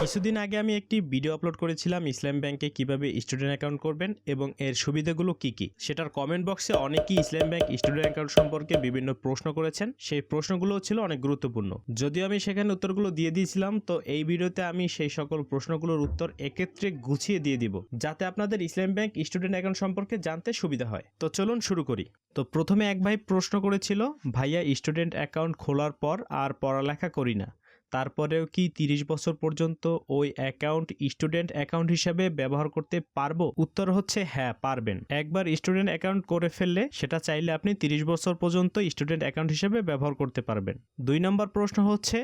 কিছুদিন আগে আমি একটি ভিডিও আপলোড করেছিলাম ইসলাম ব্যাংকে কীভাবে স্টুডেন্ট অ্যাকাউন্ট করবেন এবং এর সুবিধাগুলো কি কি। সেটার কমেন্ট বক্সে অনেকেই ইসলাম ব্যাংক স্টুডেন্ট অ্যাকাউন্ট সম্পর্কে বিভিন্ন প্রশ্ন করেছেন। সেই প্রশ্নগুলো ছিল অনেক গুরুত্বপূর্ণ। যদিও আমি সেখানে উত্তরগুলো দিয়ে দিয়েছিলাম, তো এই ভিডিওতে আমি সেই সকল প্রশ্নগুলোর উত্তর একত্রে গুছিয়ে দিয়ে দিব, যাতে আপনাদের ইসলাম ব্যাংক স্টুডেন্ট অ্যাকাউন্ট সম্পর্কে জানতে সুবিধা হয়। তো চলুন শুরু করি। তো প্রথমে এক ভাই প্রশ্ন করেছিল, ভাইয়া স্টুডেন্ট অ্যাকাউন্ট খোলার পর আর পড়ালেখা করি না। তারপরেও কি তিরিশ বছর পর্যন্ত ওই অ্যাকাউন্ট স্টুডেন্ট অ্যাকাউন্ট হিসাবে ব্যবহার করতে পারব? উত্তর হচ্ছে হ্যাঁ পারবেন। একবার স্টুডেন্ট অ্যাকাউন্ট করে ফেললে সেটা চাইলে আপনি তিরিশ বছর পর্যন্ত স্টুডেন্ট অ্যাকাউন্ট হিসেবে ব্যবহার করতে পারবেন। দুই নম্বর প্রশ্ন হচ্ছে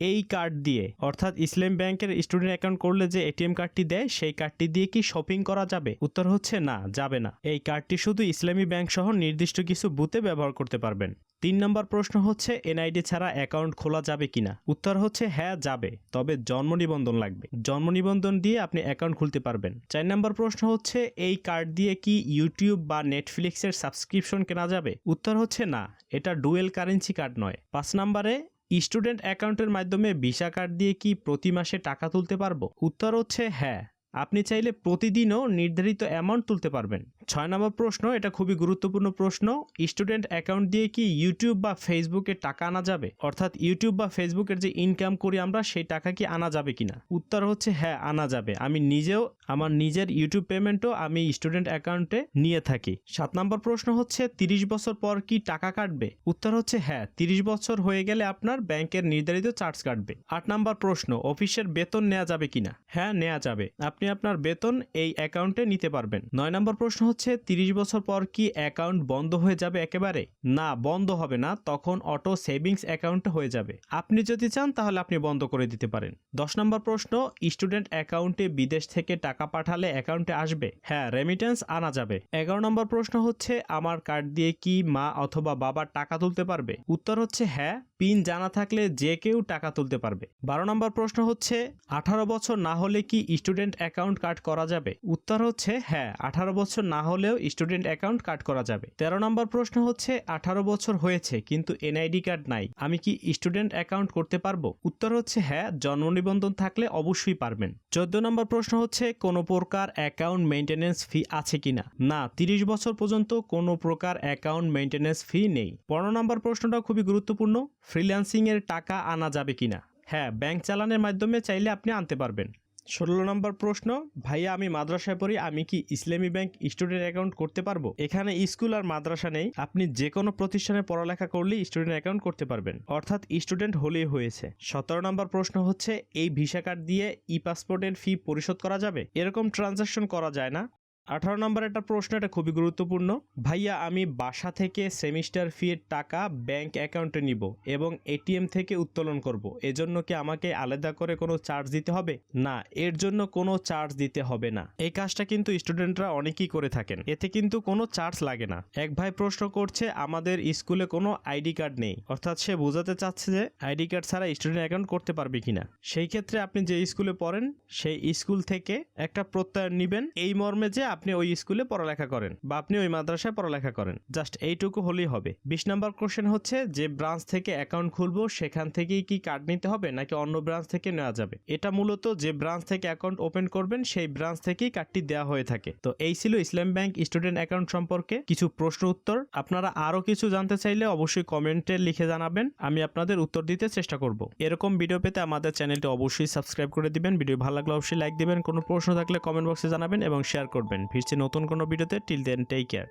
এই কার্ড দিয়ে। অর্থাৎ ইসলাম ব্যাংকের স্টুডেন্ট অ্যাকাউন্ট করলে যে এটিএম কার্ডটি দেয়, সেই কার্ডটি দিয়ে কি শপিং করা যাবে? উত্তর হচ্ছে না, যাবে না। এই কার্ডটি শুধু ইসলামী ব্যাংক সহ নির্দিষ্ট কিছু বুথে ব্যবহার করতে পারবেন। তিন নম্বর প্রশ্ন হচ্ছে এনআইডি ছাড়া অ্যাকাউন্ট খোলা যাবে কিনা উত্তর হচ্ছে হ্যাঁ যাবে। তবে জন্ম নিবন্ধন লাগবে। জন্ম নিবন্ধন দিয়ে আপনি অ্যাকাউন্ট খুলতে পারবেন। চার নম্বর প্রশ্ন হচ্ছে, এই কার্ড দিয়ে কি ইউটিউব বা নেটফ্লিক্সের সাবস্ক্রিপশন কেনা যাবে? উত্তর হচ্ছে না, এটা ডুয়েল কারেন্সি কার্ড নয়। পাঁচ নম্বরে স্টুডেন্ট অ্যাকাউন্টের মাধ্যমে ভিসা কার্ড দিয়ে কি প্রতি মাসে টাকা তুলতে পারব? উত্তর হচ্ছে হ্যাঁ। আপনি চাইলে প্রতিদিনও নির্ধারিত অ্যামাউন্ট তুলতে পারবেন। ছয় নম্বর প্রশ্ন, এটা খুবই গুরুত্বপূর্ণ প্রশ্ন স্টুডেন্ট অ্যাকাউন্ট দিয়ে কি ইউটিউব বা ফেসবুকে টাকা আনা যাবে? অর্থাৎ ইউটিউব বা ফেসবুকের যে ইনকাম করি আমরা, সেই টাকা কি আনা যাবে কিনা? উত্তর হচ্ছে হ্যাঁ আনা যাবে। আমি নিজেও, আমার নিজের ইউটিউব পেমেন্টও আমি স্টুডেন্ট অ্যাকাউন্টে নিয়ে থাকি। সাত নম্বর প্রশ্ন হচ্ছে, তিরিশ বছর পর কি টাকা কাটবে? উত্তর হচ্ছে হ্যাঁ তিরিশ বছর হয়ে গেলে আপনার ব্যাংকের নির্ধারিত চার্জ কাটবে। আট নম্বর প্রশ্ন, অফিসের বেতন নেওয়া যাবে কিনা? হ্যাঁ নেওয়া যাবে। আপনি আপনার বেতন এই অ্যাকাউন্টে নিতে পারবেন। নয় নম্বর প্রশ্ন হচ্ছে তিরিশ বছর পর কি অ্যাকাউন্ট বন্ধ হয়ে যাবে একেবারে? না, বন্ধ হবে না, তখন অটো সেভিংস অ্যাকাউন্ট হয়ে যাবে। আপনি যদি চান, তাহলে আপনি বন্ধ করে দিতে পারেন। দশ নম্বর প্রশ্ন, স্টুডেন্ট অ্যাকাউন্টে বিদেশ থেকে টাকা পাঠালে অ্যাকাউন্টে আসবে? হ্যাঁ রেমিটেন্স আনা যাবে। এগারো নম্বর প্রশ্ন হচ্ছে, আমার কার্ড দিয়ে কি মা অথবা বাবা টাকা তুলতে পারবে? উত্তর হচ্ছে হ্যাঁ পিন জানা থাকলে যে কেউ টাকা তুলতে পারবে। বারো নম্বর প্রশ্ন হচ্ছে, আঠারো বছর না হলে কি স্টুডেন্ট অ্যাকাউন্ট কার্ড করা যাবে? উত্তর হচ্ছে হ্যাঁ আঠারো বছর না হলেও স্টুডেন্ট অ্যাকাউন্ট কার্ড করা যাবে। তেরো নম্বর প্রশ্ন হচ্ছে, আঠারো বছর হয়েছে, কিন্তু এনআইডি কার্ড নাই, আমি কি স্টুডেন্ট অ্যাকাউন্ট করতে পারব? উত্তর হচ্ছে হ্যাঁ জন্ম নিবন্ধন থাকলে অবশ্যই পারবেন। চোদ্দ নম্বর প্রশ্ন হচ্ছে, কোনো প্রকার অ্যাকাউন্ট মেনটেনেন্স ফি আছে কিনা? না, তিরিশ বছর পর্যন্ত কোনো প্রকার অ্যাকাউন্ট মেনটেনেন্স ফি নেই। পনেরো নম্বর প্রশ্নটা খুবই গুরুত্বপূর্ণ ফ্রিল্যান্সিং এর টাকা আনা যাবে কিনা হ্যাঁ ব্যাংক চালানের মাধ্যমে চাইলে আপনি আনতে পারবেন। ষোলো নম্বর প্রশ্ন, ভাইয়া, আমি মাদ্রাসায় পড়ি, আমি কি ইসলামী ব্যাংক স্টুডেন্ট অ্যাকাউন্ট করতে পারব? এখানে স্কুল আর মাদ্রাসা নেই, আপনি যে কোনো প্রতিষ্ঠানে পড়ালেখা করলেই স্টুডেন্ট অ্যাকাউন্ট করতে পারবেন। অর্থাৎ স্টুডেন্ট হলেই হয়েছে। সতেরো নম্বর প্রশ্ন হচ্ছে, এই ভিসা কার্ড দিয়ে ই পাসপোর্টের ফি পরিশোধ করা যাবে? এরকম ট্রানজাকশন করা যায় না। আঠারো নম্বর একটা প্রশ্ন, এটা খুবই গুরুত্বপূর্ণ। ভাইয়া, আমি বাসা থেকে সেমিস্টার ফির টাকা ব্যাংক অ্যাকাউন্টে নিব এবং এটিএম থেকে উত্তোলন করব। এজন্য কি আমাকে আলাদা করে কোনো চার্জ দিতে হবে? না, এর জন্য কোনো চার্জ দিতে হবে না। এই কাজটা কিন্তু স্টুডেন্টরা অনেকেই করে থাকেন। এতে কিন্তু কোনো চার্জ লাগে না। এক ভাই প্রশ্ন করছে, আমাদের স্কুলে কোনো আইডি কার্ড নেই? অর্থাৎ সে বোঝাতে চাচ্ছে যে আইডি কার্ড ছাড়া স্টুডেন্ট অ্যাকাউন্ট করতে পারবে কিনা। সেই ক্ষেত্রে আপনি যে স্কুলে পড়েন, সেই স্কুল থেকে একটা প্রত্যয়ন নেবেন। এই মর্মে যে আপনি ওই স্কুলে পড়ালেখা করেন বা আপনি ওই মাদ্রাসায় পড়ালেখা করেন। জাস্ট এইটুকু হলেই হবে। বিশ নাম্বার কোশ্চেন হচ্ছে, যে ব্রাঞ্চ থেকে অ্যাকাউন্ট খুলবো, সেখান থেকেই কি কার্ড নিতে হবে, নাকি অন্য ব্রাঞ্চ থেকে নেওয়া যাবে? এটা মূলত যে ব্রাঞ্চ থেকে অ্যাকাউন্ট ওপেন করবেন, সেই ব্রাঞ্চ থেকেই কার্ডটি দেওয়া হয়ে থাকে। তো এই ছিল ইসলাম ব্যাংক স্টুডেন্ট অ্যাকাউন্ট সম্পর্কে কিছু প্রশ্ন উত্তর। আপনারা আরও কিছু জানতে চাইলে অবশ্যই কমেন্টে লিখে জানাবেন, আমি আপনাদের উত্তর দিতে চেষ্টা করব। এরকম ভিডিও পেতে আমাদের চ্যানেলটি অবশ্যই সাবস্ক্রাইব করে দিবেন। ভিডিও ভালো লাগলে অবশ্যই লাইক দিবেন। কোনো প্রশ্ন থাকলে কমেন্ট বক্সে জানাবেন এবং শেয়ার করবেন। ফিরছি নতুন কোনো ভিডিওতে টিল দেন টেক কেয়ার